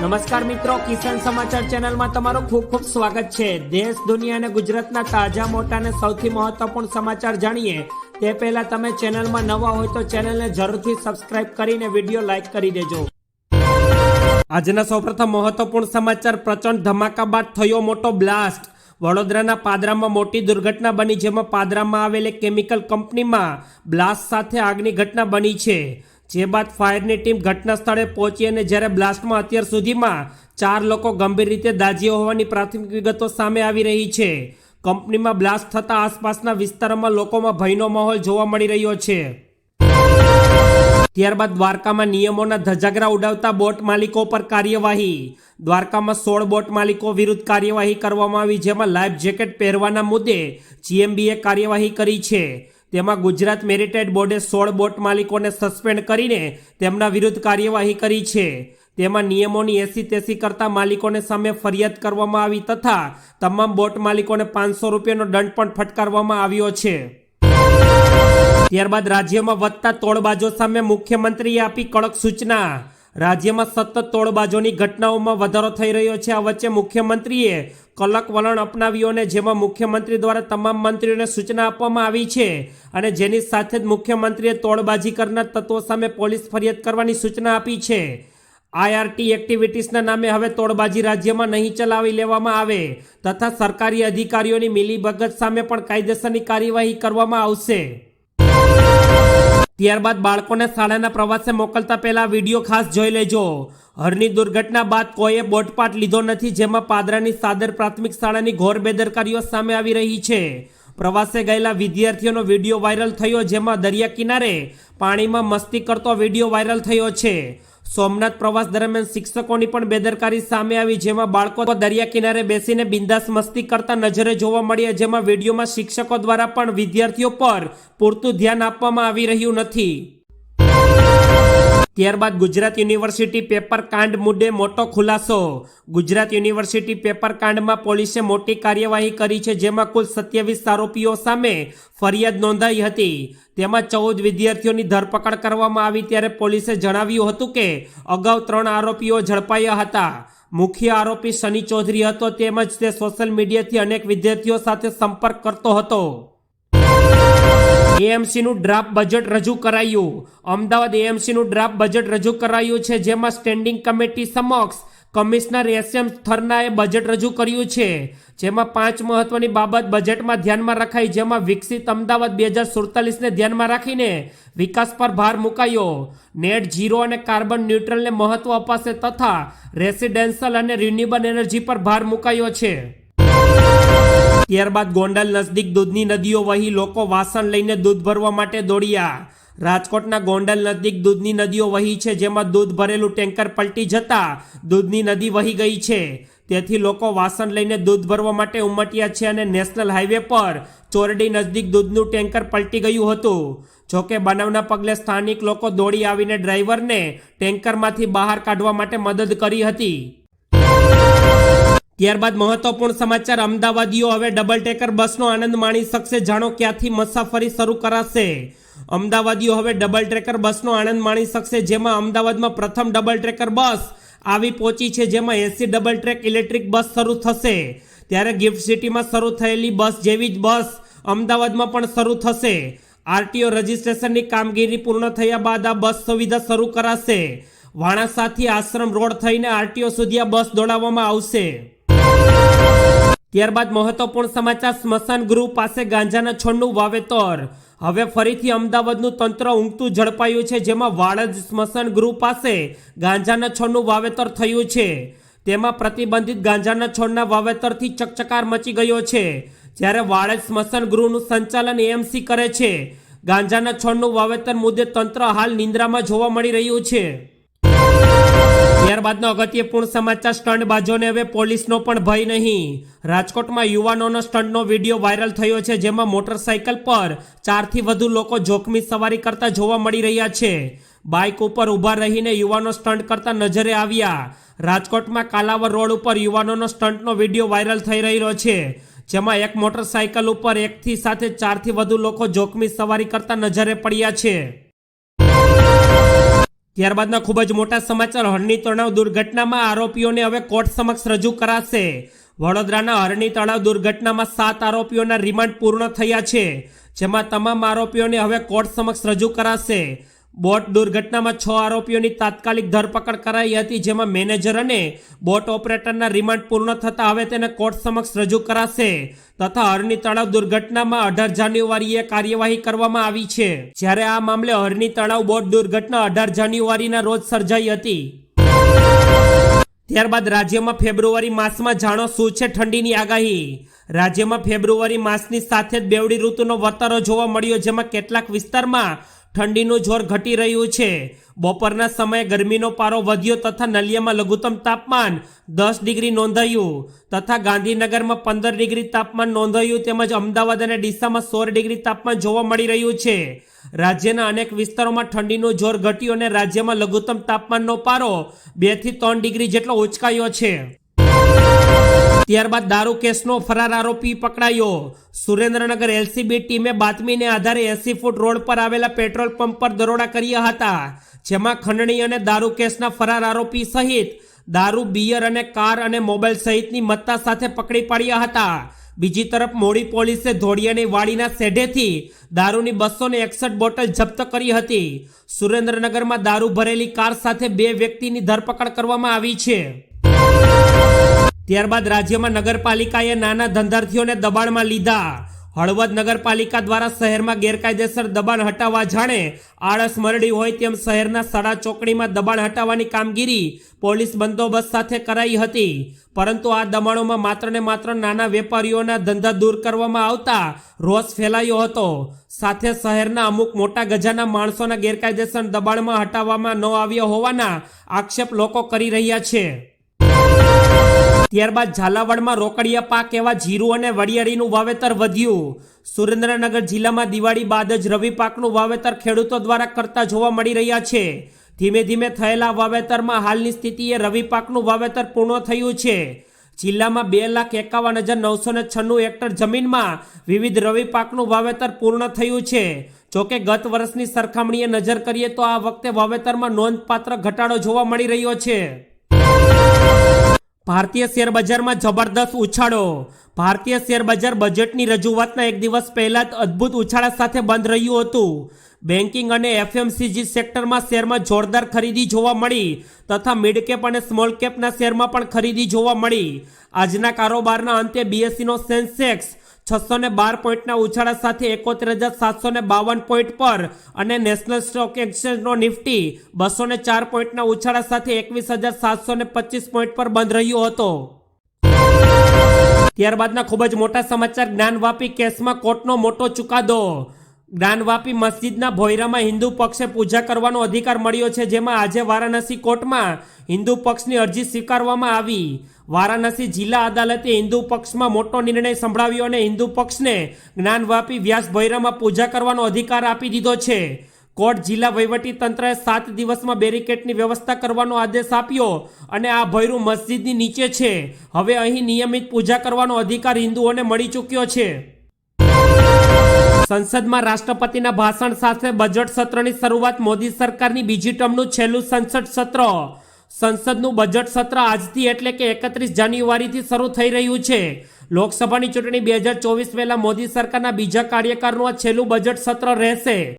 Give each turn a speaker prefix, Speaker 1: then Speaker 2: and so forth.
Speaker 1: નમસ્કાર મિત્રો, કિસાન સમાચાર ચેનલમાં તમારું ખૂબ ખૂબ સ્વાગત છે. દેશ, દુનિયા અને ગુજરાતના તાજા, મોટા અને સૌથી મહત્વપૂર્ણ સમાચાર જાણીએ. તે પહેલા તમે ચેનલમાં નવા હોય તો ચેનલને જરૂરથી સબસ્ક્રાઇબ કરીને વીડિયો લાઇક કરી દેજો. આજના સૌપ્રથમ મહત્વપૂર્ણ સમાચાર, પ્રચંડ ધમાકા બાદ થયો મોટો બ્લાસ્ટ. વડોદરાના પાદરામાં મોટી દુર્ઘટના બની, જેમાં પાદરામાં આવેલી કેમિકલ કંપનીમાં બ્લાસ્ટ સાથે આગની ઘટના બની છે. જે બાદ ફાયરની ટીમ ઘટના સ્થળે પહોંચી અને જ્યારે બ્લાસ્ટમાં અત્યાર સુધીમાં ચાર લોકો ગંભીર રીતે દાઝ્યા હોવાની પ્રાથમિક વિગતો સામે આવી રહી છે. કંપનીમાં બ્લાસ્ટ થતા આસપાસના વિસ્તારોમાં લોકોમાં ભયનો માહોલ જોવા મળી રહ્યો છે. ત્યારબાદ દ્વારકામાં નિયમોના ધજાગરા ઉડાવતા બોટ માલિકો પર કાર્યવાહી. દ્વારકામાં સોળ બોટ માલિકો વિરુદ્ધ કાર્યવાહી કરવામાં આવી, જેમાં લાઈફ જેકેટ પહેરવાના મુદ્દે જીએમબીએ કાર્યવાહી કરી છે. તેમાં ગુજરાત મેરીટાઈડ બોર્ડે સોળ બોટ માલિકોને સસ્પેન્ડ કરીને તેમના વિરુદ્ધ કાર્યવાહી કરી છે. તેમાં નિયમોની એસી તેસી કરતા માલિકોને સામે ફરિયાદ કરવામાં આવી તથા તમામ બોટ માલિકોને પાંચસો રૂપિયાનો દંડ પણ ફટકારવામાં આવ્યો છે. ત્યારબાદ રાજ્યમાં વધતા તોડબાજો સામે મુખ્યમંત્રીએ આપી કડક સૂચના. રાજ્યમાં સતત તોડબાજોની ઘટનાઓમાં વધારો થઈ રહ્યો છે. આ વચ્ચે મુખ્યમંત્રીએ કલક વલણ અપનાવ્યું અને જેમાં મુખ્યમંત્રી દ્વારા તમામ મંત્રીઓને સૂચના આપવામાં આવી છે અને જેની સાથે જ મુખ્યમંત્રીએ તોડબાજી કરનાર તત્વો સામે પોલીસ ફરિયાદ કરવાની સૂચના આપી છે. આઈઆરટી એક્ટિવિટીઝના નામે હવે તોડબાજી રાજ્યમાં નહીં ચલાવી લેવામાં આવે તથા સરકારી અધિકારીઓની મિલીભગત સામે પણ કાયદેસરની કાર્યવાહી કરવામાં આવશે. ત્યારબાદ બાળકોને શાળાના પ્રવાસે મોકલતા પહેલા વીડિયો ખાસ જોઈ લેજો. હરની દુર્ઘટના બાદ કોઈએ બોટપાટ લીધો નથી, જેમાં પાદરાની સાદર પ્રાથમિક શાળાની ઘોર બેદરકારીઓ સામે આવી રહી છે. પ્રવાસે ગયેલા વિદ્યાર્થીઓનો વીડિયો વાયરલ થયો, જેમાં દરિયા કિનારે પાણીમાં મસ્તી કરતો વીડિયો વાયરલ થયો છે. સોમનાથ પ્રવાસ દરમિયાન શિક્ષકોની પણ બેદરકારી સામે આવી, જેમાં બાળકો દરિયા કિનારે બેસીને બિંદાસ મસ્તી કરતા નજરે જોવા મળ્યા, જેમાં વિડીયોમાં શિક્ષકો દ્વારા પણ વિદ્યાર્થીઓ પર પૂરતું ધ્યાન આપવામાં આવી રહ્યું નથી. ત્યારબાદ ગુજરાત યુનિવર્સિટી પેપર કાંડ મુદ્દે મોટો ખુલાસો. ગુજરાત યુનિવર્સિટી પેપર કાંડમાં પોલીસે મોટી કાર્યવાહી કરી છે, જેમાં કુલ સત્યાવીસ આરોપીઓ સામે ફરિયાદ નોંધાઈ હતી. તેમાં ચૌદ વિદ્યાર્થીઓની ધરપકડ કરવામાં આવી ત્યારે પોલીસે જણાવ્યું હતું કે અગાઉ ત્રણ આરોપીઓ ઝડપાયા હતા. મુખ્ય આરોપી શનિ ચૌધરી હતો, તેમજ તે સોશિયલ મીડિયાથી અનેક વિદ્યાર્થીઓ સાથે સંપર્ક કરતો હતો. એએમસીનું ડ્રાફ્ટ બજેટ રજૂ કરાયું. અમદાવાદ એએમસીનું ડ્રાફ્ટ બજેટ રજૂ કરાયું છે, જેમાં સ્ટેન્ડિંગ કમિટી સમક્ષ કમિશનર એસ એમ થર્નાએ બજેટ રજૂ કર્યું છે, જેમાં પાંચ મહત્વની બાબત બજેટમાં ધ્યાનમાં રખાઈ, જેમાં વિકસિત અમદાવાદ બે હજાર સુડતાલીસને ધ્યાનમાં રાખીને વિકાસ પર ભાર મુકાયો. નેટ ઝીરો અને કાર્બન ન્યુટ્રલને મહત્વ અપાશે તથા રેસિડેન્શિયલ અને રિન્યુએબલ એનર્જી પર ભાર મુકાયો છે. ત્યારબાદ ગોંડલ નજદીક દૂધની નદીઓ વહી લોકો વાસણ લઈને દૂધ ભરવા માટે દોડ્યા. રાજકોટના ગોંડલ નજીક દૂધની નદીઓ વહી છે, જેમાં દૂધ ભરેલું ટેન્કર પલટી જતા દૂધની નદી વહી ગઈ છે. તેથી લોકો વાસણ લઈને દૂધ ભરવા માટે ઉમટ્યા છે અને નેશનલ હાઈવે પર ચોરડી નજીક દૂધનું ટેન્કર પલટી ગયું હતું. જોકે બનાવના પગલે સ્થાનિક લોકો દોડી આવીને ડ્રાઈવરને ટેન્કરમાંથી બહાર કાઢવા માટે મદદ કરી હતી. ત્યારબાદ મહત્વપૂર્ણ સમાચાર, અમદાવાદીઓ હવે ડબલ ટેકર બસનો આનંદ માણી શકશે. જાણો ક્યાંથી મુસાફરી શરૂ કરાશે? અમદાવાદીઓ હવે ડબલ ટ્રેકર બસનો આનંદ માણી શકશે, જેમાં અમદાવાદમાં પ્રથમ ડબલ ટ્રેકર બસ આવી પહોંચી છે, જેમાં AC double track electric bus શરૂ થશે. ત્યારે ગિફ્ટ સિટીમાં શરૂ થયેલી બસ જેવી જ બસ અમદાવાદમાં પણ શરૂ થશે. આરટીઓ રજિસ્ટ્રેશનની કામગીરી પૂર્ણ થયા બાદ આ બસ સુવિધા શરૂ કરાશે. વાણાસાથી આશ્રમ રોડ થઈને આરટીઓ સુધી આ બસ દોડાવવામાં આવશે. ત્યારબાદ મહત્વપૂર્ણ સમાચાર, સ્મશાન ગૃહ પાસે ગાંજાના છોડનું વાવેતર. હવે ફરીથી અમદાવાદનું તંત્ર ઊંઘતું ઝડપાયું છે, જેમાં વાડજ સ્મશાન ગૃહ પાસે ગાંજાના છોડનું વાવેતર થયું છે. તેમાં પ્રતિબંધિત ગાંજાના છોડના વાવેતરથી ચકચકાર મચી ગયો છે. જ્યારે વાડજ સ્મશાન ગૃહનું સંચાલન એએમસી કરે છે. ગાંજાના છોડનું વાવેતર મુદ્દે તંત્ર હાલ નિંદ્રામાં જોવા મળી રહ્યું છે. ત્યારબાદનો અગત્યપૂર્ણ સમાચાર સ્ટંટબાજોને હવે પોલીસનો પણ ભય નહીં. રાજકોટમાં યુવાનોનો સ્ટંટનો વીડિયો વાયરલ થયો છે, જેમાં મોટરસાયકલ પર ચારથી વધુ લોકો જોખમી સવારી કરતા જોવા મળી રહ્યા છે. બાઇક ઉપર ઊભા રહીને યુવાનો સ્ટંટ કરતા નજરે આવ્યા. રાજકોટમાં કાલાવર રોડ ઉપર યુવાનોનો સ્ટંટનો વીડિયો વાયરલ થઈ રહ્યો છે, જેમાં એક મોટરસાયકલ ઉપર એકથી સાથે ચારથી વધુ લોકો જોખમી સવારી કરતા નજરે પડ્યા છે. ત્યારબાદના ખૂબ જ મોટા સમાચાર. હરણી તળાવ દુર્ઘટનામાં આરોપીઓને હવે કોર્ટ સમક્ષ રજૂ કરાશે. વડોદરાના હરણી તળાવ દુર્ઘટનામાં સાત આરોપીઓના રિમાન્ડ પૂર્ણ થયા છે, જેમાં તમામ આરોપીઓને હવે કોર્ટ સમક્ષ રજૂ કરાશે. બોટ દુર્ઘટનામાં છ આરોપીઓની તાત્કાલિક ધરપકડ કરાઈ હતી, જેમાં મેનેજર અને બોટ ઓપરેટરના રિમાન્ડ પૂર્ણ થતા હવે તેને કોર્ટ સમક્ષ રજૂ કરાશે તથા હરણી તળાવ દુર્ઘટનામાં અઢાર જાન્યુઆરીએ કાર્યવાહી કરવામાં આવી છે. જ્યારે આ મામલે હરણી તળાવ બોટ દુર્ઘટના અઢાર જાન્યુઆરીના રોજ સર્જાઈ હતી. ત્યારબાદ રાજ્યમાં ફેબ્રુઆરી માસમાં જાણો શું છે ઠંડીની આગાહી? રાજ્યમાં ફેબ્રુઆરી માસની સાથે જ બેવડી ઋતુનો વતારો જોવા મળ્યો, જેમાં કેટલાક વિસ્તારમાં ઠંડીનું જોર ઘટી રહ્યું છે. બપોરના સમયે ગરમીનો પારો વધ્યો તથા નલિયામાં લઘુત્તમ તાપમાન દસ ડિગ્રી નોંધાયું તથા ગાંધીનગરમાં પંદર ડિગ્રી તાપમાન નોંધાયું તેમજ અમદાવાદ અને ડીસામાં સોળ ડિગ્રી તાપમાન જોવા મળી રહ્યું છે. રાજ્યના અનેક વિસ્તારોમાં ઠંડીનું જોર ઘટ્યું અને રાજ્યમાં લઘુત્તમ તાપમાનનો પારો બેથી ત્રણ ડિગ્રી જેટલો ઉચકાયો છે. ત્યારબાદ દારૂ કેસનો ફરાર આરોપી પકડાયો. સુરેન્દ્રનગર એલસીબી ટીમે બાતમીને આધારે એસી ફૂટ રોડ પર આવેલા પેટ્રોલ પંપ પર દરોડા કર્યા હતા, જેમાં ખંડણી અને દારૂ કેસના ફરાર આરોપી સહિત દારૂ, બિયર અને કાર અને મોબાઈલ સહિતની મત્તા સાથે પકડી પાડ્યા હતા. બીજી તરફ મોડી પોલીસે ધોળિયાની વાડીના શેઢેથી દારૂની બસો ને એકસઠ બોટલ જપ્ત કરી હતી. સુરેન્દ્રનગરમાં દારૂ ભરેલી કાર સાથે બે વ્યક્તિની ધરપકડ કરવામાં આવી છે. ત્યારબાદ રાજ્યમાં નગરપાલિકાએ નાના ધંધાર્થીઓને દબાણમાં લીધા. હળવદ નગરપાલિકા દ્વારા શહેરમાં ગેરકાયદેસર દબાણ હટાવવા જાણે આળસ મરડી હોય તેમ શહેરના સડા ચોકડીમાં દબાણ હટાવવાની કામગીરી પોલીસ બંદોબસ્ત સાથે કરાઈ હતી. પરંતુ આ દબાણોમાં માત્ર ને માત્ર નાના વેપારીઓના ધંધા દૂર કરવામાં આવતા રોષ ફેલાયો હતો. સાથે શહેરના અમુક મોટા ગજાના માણસોના ગેરકાયદેસર દબાણમાં હટાવવામાં ન આવ્યા હોવાના આક્ષેપ લોકો કરી રહ્યા છે. ત્યારબાદ ઝાલાવાડમાં રોકડિયા પાક એવા જીરું અને વરિયાળીનું વાવેતર વધ્યું. સુરેન્દ્રનગર જિલ્લામાં દિવાળી બાદ જ રવિ પાકનું વાવેતર ખેડૂતો દ્વારા કરતા જોવા મળી રહ્યા છે. ધીમે ધીમે થયેલા વાવેતરમાં હાલની સ્થિતિએ રવિ પાકનું વાવેતર પૂર્ણ થયું છે. જિલ્લામાં બે લાખ એકાવન હજાર નવસો ને છન્નું હેક્ટર જમીનમાં વિવિધ રવિ પાકનું વાવેતર પૂર્ણ થયું છે. જોકે ગત વર્ષની સરખામણીએ નજર કરીએ તો આ વખતે વાવેતરમાં નોંધપાત્ર ઘટાડો જોવા મળી રહ્યો છે. ભારતીય શેર બજારમાં જબરદસ્ત ઉછાળો. ભારતીય શેર બજાર બજેટની રજૂઆતના એક દિવસ પહેલા જ અદ્ભુત ઉછાળા સાથે બંધ રહ્યું હતું. બેન્કિંગ અને એફએમસીજી સેક્ટરમાં શેરમાં જોરદાર ખરીદી જોવા મળી તથા મિડ કેપ અને સ્મોલ કેપના શેરમાં પણ ખરીદી જોવા મળી. આજના કારોબારના અંતે બીએસસીનો સેન્સેક્સ છસો ને બાર પોઈન્ટના ઉછાળા સાથે એકોતેર હજાર સાતસો ને બાવન પોઈન્ટ પર અને નેશનલ સ્ટોક એક્સચેન્જનો નિફ્ટી બસો ને ચાર પોઈન્ટના ઉછાળા સાથે એકવીસ હજાર સાતસો ને પચીસ પોઈન્ટ પર બંધ રહ્યો હતો. ત્યારબાદના ખૂબ જ મોટા સમાચાર. જ્ઞાનવાપી કેસમાં કોર્ટનો મોટો ચુકાદો. જ્ઞાનવાપી મસ્જિદના ભોયરામાં હિન્દુ પક્ષે પૂજા કરવાનો અધિકાર મળ્યો છે, જેમાં આજે વારાણસી કોર્ટમાં હિન્દુ પક્ષની અરજી સ્વીકારવામાં આવી. વારાણસી જિલ્લા અદાલતે હિન્દુ પક્ષમાં મોટો નિર્ણય સંભળાવ્યો અને હિન્દુ પક્ષને જ્ઞાનવાપી વ્યાસ ભૈરામાં પૂજા કરવાનો અધિકાર આપી દીધો છે. કોર્ટ જિલ્લા વહીવટી તંત્રએ સાત દિવસમાં બેરિકેડની વ્યવસ્થા કરવાનો આદેશ આપ્યો અને આ ભૈરું મસ્જિદની નીચે છે. હવે અહીં નિયમિત પૂજા કરવાનો અધિકાર હિન્દુઓને મળી ચૂક્યો છે. સંસદમાં રાષ્ટ્રપતિના ભાષણ સાથે બજેટ સત્રની શરૂઆત મોદી સરકારની બીજી ટર્મનું છેલ્લું સંસદ સત્ર સંસદનું બજેટ સત્ર આજથી એટલે કે એકત્રીસ જાન્યુઆરીથી શરૂ થઈ રહ્યું છે. લોકસભાની ચૂંટણી બે હજાર ચોવીસ પહેલા મોદી સરકારના બીજા કાર્યકાળનું આ છેલ્લું બજેટ સત્ર રહેશે.